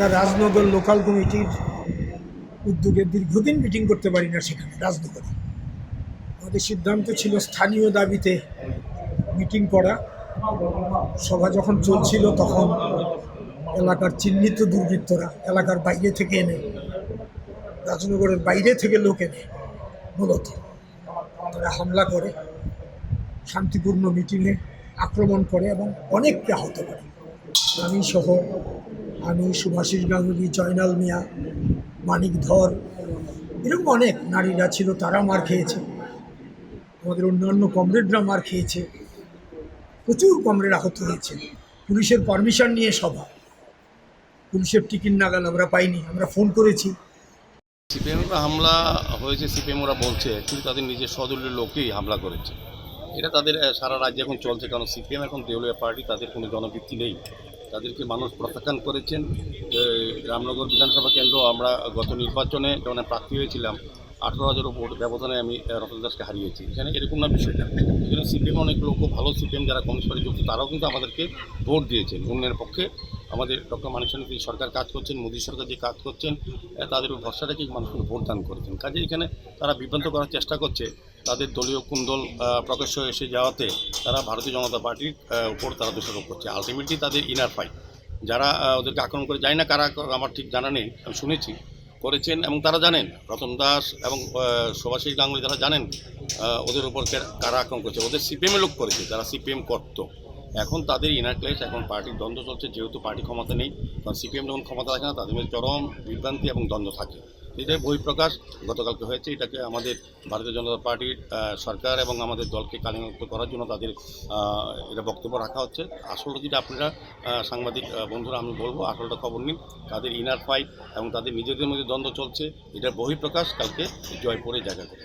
আমরা রাজনগর লোকাল কমিটির উদ্যোগে দীর্ঘদিন মিটিং করতে পারি না সেখানে, রাজনগরে। আমাদের সিদ্ধান্ত ছিল স্থানীয় দাবিতে মিটিং করা। সভা যখন চলছিল তখন এলাকার চিহ্নিত দুর্বৃত্তরা এলাকার বাইরে থেকে এনে, রাজনগরের বাইরে থেকে লোক এনে মূলত তারা হামলা করে, শান্তিপূর্ণ মিটিংয়ে আক্রমণ করে এবং অনেককে আহত করে। আমি সহ আমি সুভাষিস গাঙ্গুলি, জয়নাল মিয়া, মানিক ধর, এরকম অনেক নারীরা ছিল, তারা মার খেয়েছে। আমাদের অন্যান্য কমরেডরা মার খেয়েছে। প্রচুর কমরেড আহত হয়েছে। পুলিশের পারমিশন নিয়ে সভা। পুলিশের টিকিট নাগাল আমরা পাইনি, আমরা ফোন করেছি। সিপিএম হামলা হয়েছে, সিপিএম ওরা বলছে, কিন্তু তাদের নিজের সদলীয় লোকেই হামলা করেছে। এটা তাদের, সারা রাজ্যে এখন চলছে, কারণ সিপিএম এখন দেউলিয়া পার্টি, তাদের কোনো জনভিত্তি নেই। তাদেরকে মানুষ প্রত্যাখ্যান করেছেন। রামনগর বিধানসভা কেন্দ্র আমরা গত নির্বাচনে যেমন প্রার্থী হয়েছিলাম, আঠেরো হাজার ওপর ব্যবধানে আমি রতন দাসকে হারিয়েছি। এখানে এরকম না বিষয়টা। এখানে সিপিএম অনেক লোক, ভালো সিপিএম যারা কংগ্রেস পার্টি যুক্ত, তারাও কিন্তু আমাদেরকে ভোট দিয়েছেন। অন্যের পক্ষে আমাদের ডক্টর মানুষের যে সরকার কাজ করছেন, মোদী সরকার যে কাজ করছেন তাদের উপর ভরসা রেখেই মানুষকে ভোট দান করেছেন। কাজে এখানে তারা বিভ্রান্ত করার চেষ্টা করছে। তাদের দলীয় কুন্দল প্রকাশ্য এসে যাওয়াতে তারা ভারতীয় জনতা পার্টির উপর তারা দোষারোপ করছে। আলটিমেটলি তাদের ইনার ফাইট যারা ওদেরকে আক্রমণ করে যায় না কারা আমার ঠিক জানা নেই, আমি শুনেছি, করেছেন এবং তারা জানেন। রতন দাস এবং সুভাষিস গাঙ্গুলি, তারা জানেন ওদের উপর কারা আক্রমণ করেছে। ওদের সিপিএমে লোক করেছে, যারা সিপিএম করতো। এখন তাদের ইনার ক্লেশ এখন পার্টির দ্বন্দ্ব চলছে, যেহেতু পার্টি ক্ষমতা নেই, কারণ সিপিএম যখন ক্ষমতা থাকে না, তাদের মধ্যে চরম বিভ্রান্তি এবং দ্বন্দ্ব থাকে। এটাই বহিঃপ্রকাশ, গতকালকে হয়েছে, এটাকে আমাদের ভারতীয় জনতা পার্টির সরকার এবং আমাদের দলকে কালীমুক্ত করার জন্য তাদের এটা বক্তব্য রাখা হচ্ছে। আসলে যেটা আপনারা সাংবাদিক বন্ধুরা, আমি বলব, আসলটা খবর নিন, তাদের ইনার ফাইট এবং তাদের নিজেদের মধ্যে দ্বন্দ্ব চলছে এটার বহিঃপ্রকাশ, কালকে জয়পুরে জায়গা করে